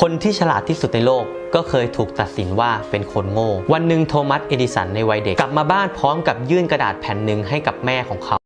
คนที่ฉลาดที่สุดในโลกก็เคยถูกตัดสินว่าเป็นคนโง่ วันหนึ่งโทมัส เอดิสันในวัยเด็ก กลับมาบ้านพร้อมกับยื่นกระดาษแผ่นหนึ่งให้กับแม่ของเขา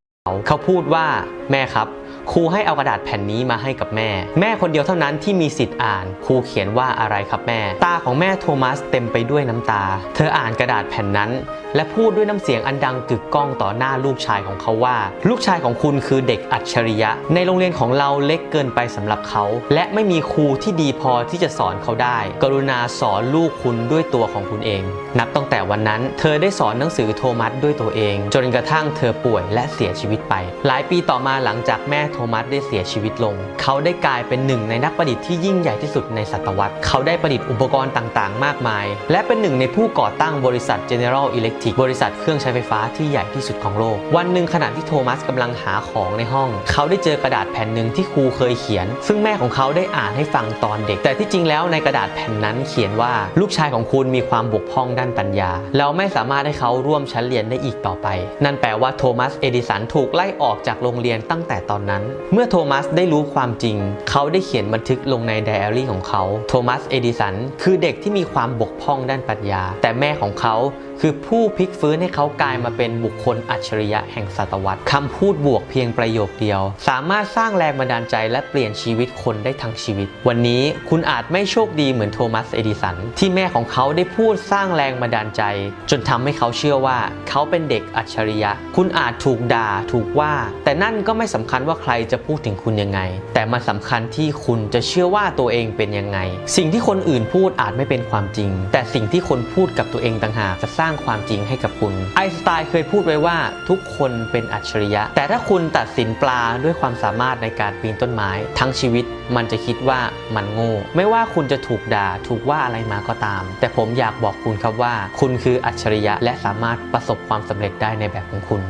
เขาพูดว่าแม่ครับ ครูให้เอากระดาษแผ่นนี้มาให้กับแม่ แม่คนเดียวเท่านั้นที่มีสิทธิ์อ่าน ครูเขียนว่าอะไรครับแม่ ตาของแม่โทมัสเต็มไปด้วยน้ำตา เธออ่านกระดาษแผ่นนั้น และพูดด้วยน้ำเสียงอันดังกึกก้องต่อหน้าลูกชายของเขาว่า ลูกชายของคุณคือเด็กอัจฉริยะ ในโรงเรียนของเราเล็กเกินไปสำหรับเขา และไม่มีครูที่ดีพอที่จะสอนเขาได้ กรุณาสอนลูกคุณด้วยตัวของคุณเอง นับตั้งแต่วันนั้น เธอได้สอนหนังสือโทมัสด้วยตัวเอง จนกระทั่งเธอป่วยและเสียชีวิตไป หลายปีต่อมาหลังจากแม่โทมัสได้เสียชีวิตลง เขาได้กลายเป็นหนึ่งในนักประดิษฐ์ที่ยิ่งใหญ่ที่สุดในศตวรรษ เขาได้ประดิษฐ์อุปกรณ์ต่างๆ มากมาย และเป็นหนึ่งในผู้ก่อตั้งบริษัท General Electric บริษัทเครื่องใช้ไฟฟ้าที่ใหญ่ที่สุดของโลก วันหนึ่งขณะที่โทมัสกำลังหาของในห้อง เขาได้เจอกระดาษแผ่นหนึ่งที่ครูเคยเขียน ซึ่งแม่ของเขาได้อ่านให้ฟังตอนเด็ก แต่ที่จริงแล้วในกระดาษแผ่นนั้นเขียนว่าลูกชายของคุณมีความบกพร่องด้านปัญญา เราไม่สามารถให้เขาร่วมชั้นเรียนได้อีกต่อไป นั่นแปลว่าโทมัส เอดิสันถูกไล่ออกจากโรงเรียนตั้งแต่ตอนนั้นเมื่อโทมัสได้รู้ความจริง เขาได้เขียนบันทึกลงในไดอารี่ของเขา โทมัส เอดิสัน คือเด็กที่มีความบกพร่องด้านปัญญา แต่แม่ของเขาคือผู้พลิกฟื้นให้เขากลายมาเป็นบุคคลอัจฉริยะแห่งศตวรรษคำพูดบวกเพียงประโยคเดียว สามารถสร้างแรงบันดาลใจและเปลี่ยนชีวิตคนได้ทั้งชีวิต วันนี้คุณอาจไม่โชคดีเหมือนโทมัส เอดิสัน ที่แม่ของเขาได้พูดสร้างแรงบันดาลใจ จนทำให้เขาเชื่อว่า เขาเป็นเด็กอัจฉริยะ คุณอาจถูกด่าถูกว่า แต่นั่นก็ไม่สำคัญว่าใครจะพูดถึงคุณยังไง แต่มันสำคัญที่คุณจะเชื่อว่าตัวเองเป็นยังไง สิ่งที่คนอื่นพูดอาจไม่เป็นความจริง แต่สิ่งที่คนพูดกับตัวเองต่างหากจะสร้างความจริงให้กับคุณไอสไตน์เคยพูดไว้ว่าทุกคนเป็นอัจฉริยะ แต่ถ้าคุณตัดสินปลาด้วยความสามารถในการปีนต้นไม้ ทั้งชีวิตมันจะคิดว่ามันโง่ ไม่ว่าคุณจะถูกด่าถูกว่าอะไรมาก็ตาม แต่ผมอยากบอกคุณครับว่า คุณคืออัจฉริยะและสามารถประสบความสำเร็จได้ในแบบของคุณ